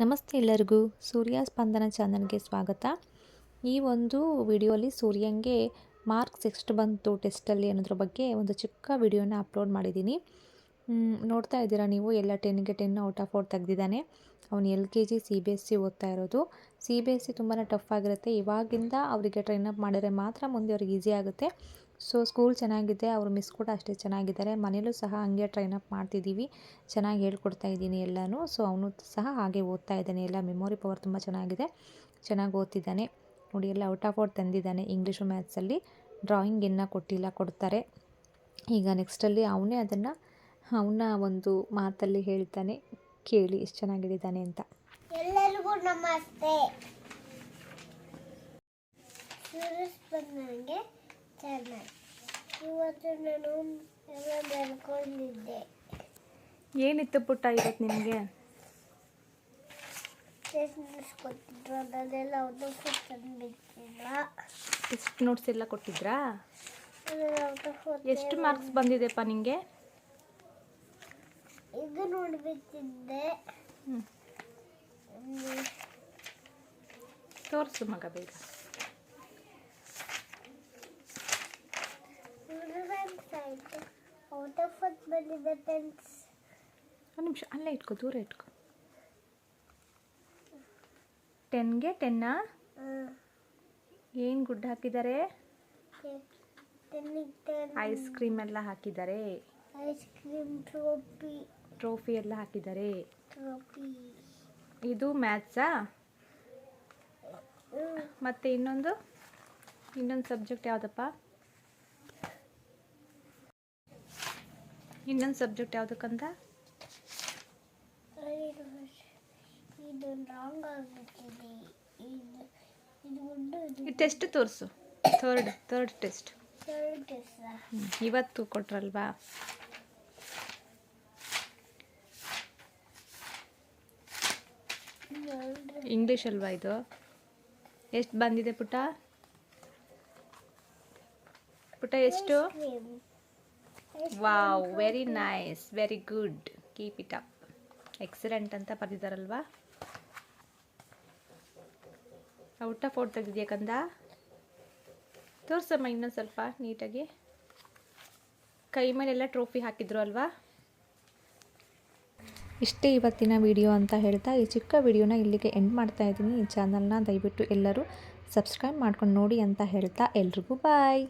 ನಮಸ್ತೆ ಎಲ್ಲರಿಗೂ ಸೂರ್ಯ ಸ್ಪಂದನ ಚಾನಲ್ಗೆ ಸ್ವಾಗತ. ಈ ಒಂದು ವಿಡಿಯೋಲಿ ಸೂರ್ಯಂಗೆ ಮಾರ್ಕ್ಸ್ ಎಷ್ಟು ಬಂತು ಟೆಸ್ಟಲ್ಲಿ ಅನ್ನೋದ್ರ ಬಗ್ಗೆ ಒಂದು ಚಿಕ್ಕ ವಿಡಿಯೋನ ಅಪ್ಲೋಡ್ ಮಾಡಿದ್ದೀನಿ. ನೋಡ್ತಾ ಇದ್ದೀರಾ ನೀವು? ಎಲ್ಲ ಟೆನ್ಗೆ ಟೆನ್ ಔಟ್ ಆಫ್ ಔಟ್ ತೆಗೆದಿದ್ದಾನೆ. ಅವನು L K G, C B S C ಓದ್ತಾ ಇರೋದು. ಸಿ ಬಿ ಎಸ್ ಸಿ ತುಂಬಾ ಟಫ್ ಆಗಿರುತ್ತೆ. ಇವಾಗಿಂದ ಅವರಿಗೆ ಟ್ರೈನ್ ಅಪ್ ಮಾಡಿದರೆ ಮಾತ್ರ ಮುಂದೆ ಅವ್ರಿಗೆ ಈಸಿ ಆಗುತ್ತೆ. ಸೊ ಸ್ಕೂಲ್ ಚೆನ್ನಾಗಿದೆ. ಅವ್ರ ಮಿಸ್ ಕೂಡ ಅಷ್ಟೇ ಚೆನ್ನಾಗಿದ್ದಾರೆ. ಮನೇಲೂ ಸಹ ಹಂಗೆ ಟ್ರೈನ್ ಅಪ್ ಮಾಡ್ತಿದ್ದೀವಿ. ಚೆನ್ನಾಗಿ ಹೇಳ್ಕೊಡ್ತಾ ಇದ್ದೀನಿ ಎಲ್ಲನೂ. ಸೊ ಅವನು ಸಹ ಹಾಗೆ ಓದ್ತಾ ಇದ್ದಾನೆ. ಎಲ್ಲ ಮೆಮೊರಿ ಪವರ್ ತುಂಬ ಚೆನ್ನಾಗಿದೆ. ಚೆನ್ನಾಗಿ ಓದ್ತಿದ್ದಾನೆ. ನೋಡಿ, ಎಲ್ಲ ಔಟ್ ಆಫ್ ಔಟ್ ತಂದಿದ್ದಾನೆ ಇಂಗ್ಲೀಷು ಮ್ಯಾಥ್ಸಲ್ಲಿ ಡ್ರಾಯಿಂಗ್ ಇನ್ನೂ ಕೊಟ್ಟಿಲ್ಲ, ಕೊಡ್ತಾರೆ. ಈಗ ನೆಕ್ಸ್ಟಲ್ಲಿ ಅವನೇ ಅದನ್ನು ಅವನ ಒಂದು ಮಾತಲ್ಲಿ ಹೇಳ್ತಾನೆ ಕೇಳಿ ಎಷ್ಟು ಚೆನ್ನಾಗಿದ್ದಾನೆ ಅಂತ. ಎಲ್ಲರಿಗೂ ನಮಸ್ತೆ. ಸುರೇಶ್ ಬಂದಂಗೆ ಚೆನ್ನಾಗಿ. ಇವತ್ತು ನಾನು ಎಲ್ಲ ಬೆಳ್ಕೊಂಡಿದ್ದೆ ಏನಿತ್ತು ಪುಟ್ಟ ಇವತ್ತು ನಿಮಗೆ? ಟೆಸ್ಟ್ ನಡೆಸ್ಕೊತಿದ್ರು ಅದನ್ನೆಲ್ಲ ಔಟ್ ಆಫ್ ತಂದ್ಬಿಟ್ಟಿಲ್ಲ ಟೆಸ್ಟ್ ನೋಟ್ಸ್ ಎಲ್ಲ ಕೊಟ್ಟಿದ್ರಾ? ಎಷ್ಟು ಮಾರ್ಕ್ಸ್ ಬಂದಿದೆಪ್ಪ ನಿಮಗೆ ಇದು ನೋಡ್ಬೇಕಿದ್ದೆ. ತೋರಿಸು ಮಗ ಬೇಗ. ಔಟ್ ಆಫ್ ಬಂದಿದೆ ಫ್ರೆಂಡ್ಸ್ ಒಂದು ನಿಮಿಷ ಅಲ್ಲೇ ಇಟ್ಕೋ ದೂರ ಇಟ್ಕೋ. ಟೆನ್ಗೆ ಟೆನ್ನಾ ಏನು ಗುಡ್ ಹಾಕಿದ್ದಾರೆ ಐಸ್ ಕ್ರೀಮ್ ಎಲ್ಲ ಹಾಕಿದ್ದಾರೆ ಐಸ್ ಕ್ರೀಮ್ ಟ್ರೋಫಿ ಟ್ರೋಫಿ ಎಲ್ಲ ಹಾಕಿದ್ದಾರೆ. ಇದು ಮ್ಯಾಥ್ಸಾ? ಮತ್ತೆ ಇನ್ನೊಂದು? ಇನ್ನೊಂದು ಸಬ್ಜೆಕ್ಟ್ ಯಾವುದಪ್ಪ? ಇನ್ನೊಂದು ಸಬ್ಜೆಕ್ಟ್ ಯಾವುದಕ್ಕಂತ? ಟೆಸ್ಟ್ ತೋರಿಸು. ಥರ್ಡ್ ಥರ್ಡ್ ಟೆಸ್ಟ್ ಇವತ್ತು ಕೊಟ್ರಲ್ವಾ? ಇಂಗ್ಲೀಷ್ ಅಲ್ವಾ ಇದು? ಎಷ್ಟು ಬಂದಿದೆ ಪುಟ? ಪುಟ ಎಷ್ಟು? Wow very nice very good keep it up excellent ಅಂತ ಬರೆದಿದ್ದಾರಲ್ವಾ ಊಟ ಆಫ್ ಔಟ್ ತೆಗೆದಿದ್ಯಾ ಕಂದ? ತೋರ್ಸಮ್ಮ ಇನ್ನೊಂದು ಸ್ವಲ್ಪ ನೀಟಾಗಿ. ಕೈ ಮೇಲೆಲ್ಲ ಟ್ರೋಫಿ ಹಾಕಿದ್ರು ಅಲ್ವಾ? ಇಷ್ಟೇ ಇವತ್ತಿನ ವಿಡಿಯೋ ಅಂತ ಹೇಳ್ತಾ ಈ ಚಿಕ್ಕ ವಿಡಿಯೋನ ಇಲ್ಲಿಗೆ ಎಂಡ್ ಮಾಡ್ತಾ ಇದ್ದೀನಿ. ಈ ಚಾನಲ್ನ ದಯವಿಟ್ಟು ಎಲ್ಲರೂ ಸಬ್ಸ್ಕ್ರೈಬ್ ಮಾಡ್ಕೊಂಡು ನೋಡಿ ಅಂತ ಹೇಳ್ತಾ ಎಲ್ರಿಗೂ ಬಾಯ್